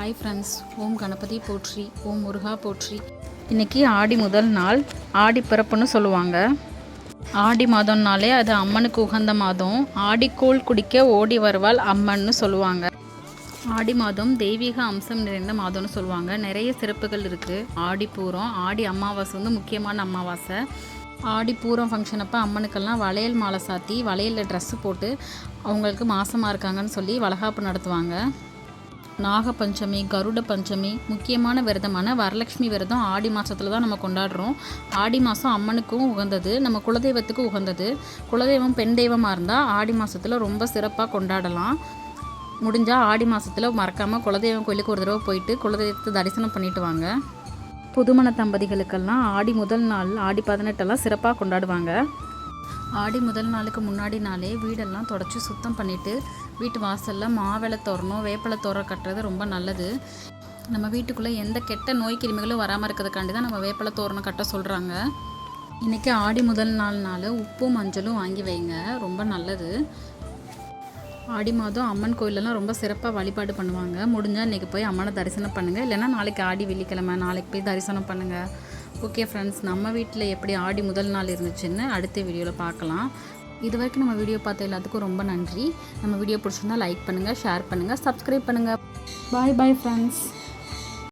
Hi friends ஓம் கணபதி போற்றி ஓம் முருகா போற்றி. இன்றைக்கி ஆடி முதல் நாள் ஆடி பிறப்புன்னு சொல்லுவாங்க. ஆடி மாதம்னாலே அது அம்மனுக்கு உகந்த மாதம். ஆடிக்கூழ் குடிக்க ஓடி வருவாள் அம்மன்னு சொல்லுவாங்க. ஆடி மாதம் தெய்வீக அம்சம் நிறைந்த மாதம்னு சொல்லுவாங்க. நிறைய சிறப்புகள் இருக்குது ஆடி பூரம் ஆடி அமாவாசை வந்து முக்கியமான அமாவாசை. ஆடி பூரம் ஃபங்க்ஷன் அப்போ அம்மனுக்கெல்லாம் வளையல் மாலை சாத்தி வளையலில் ட்ரெஸ்ஸு போட்டு அவங்களுக்கு மாசமாக இருக்காங்கன்னு சொல்லி வளகாப்பு நடத்துவாங்க. நாகபஞ்சமி கருட பஞ்சமி முக்கியமான விரதமான வரலட்சுமி விரதம் ஆடி மாதத்தில் தான் நம்ம கொண்டாடுறோம். ஆடி மாதம் அம்மனுக்கும் உகந்தது நம்ம குலதெய்வத்துக்கும் உகந்தது. குலதெய்வம் பெண் தெய்வமாக இருந்தால் ஆடி மாதத்தில் ரொம்ப சிறப்பாக கொண்டாடலாம். முடிஞ்சால் ஆடி மாதத்தில் மறக்காமல் குலதெய்வம் கோயிலுக்கு ஒரு தடவை போயிட்டு குலதெய்வத்தை தரிசனம் பண்ணிட்டு வாங்க. புதுமண தம்பதிகளுக்கெல்லாம் ஆடி முதல் நாள் ஆடி பதினெட்டெல்லாம் சிறப்பாக கொண்டாடுவாங்க. ஆடி முதல் நாளுக்கு முன்னாடி நாளே வீடெல்லாம் தொடச்சி சுத்தம் பண்ணிவிட்டு வீட்டு வாசலில் மாவிளை தோரணும் வேப்பிலை தோரணம் கட்டுறது ரொம்ப நல்லது. நம்ம வீட்டுக்குள்ளே எந்த கெட்ட நோய் கிருமிகளும் வராமல் இருக்கிறதுக்காண்டி தான் நம்ம வேப்பிலை தோரணம் கட்ட சொல்கிறாங்க இன்றைக்கி ஆடி முதல் நாள்னால உப்பும் மஞ்சளும் வாங்கி வைங்க ரொம்ப நல்லது. ஆடி மாதம் அம்மன் கோயிலெல்லாம் ரொம்ப சிறப்பாக வழிபாடு பண்ணுவாங்க. முடிஞ்சால் இன்றைக்கி போய் அம்மனை தரிசனம் பண்ணுங்கள் இல்லைன்னா நாளைக்கு ஆடி வெள்ளிக்கிழமை நாளைக்கு போய் தரிசனம் பண்ணுங்கள் ஓகே ஃப்ரெண்ட்ஸ் நம்ம வீட்டில் எப்படி ஆடி முதல் நாள் இருந்துச்சுன்னு அடுத்த வீடியோவில் பார்க்கலாம். இது வரைக்கும் நம்ம வீடியோ பார்த்த எல்லாத்துக்கும் ரொம்ப நன்றி. நம்ம வீடியோ பிடிச்சிருந்தா லைக் பண்ணுங்கள் ஷேர் பண்ணுங்கள் சப்ஸ்கிரைப் பண்ணுங்கள் பாய் பாய் ஃப்ரெண்ட்ஸ்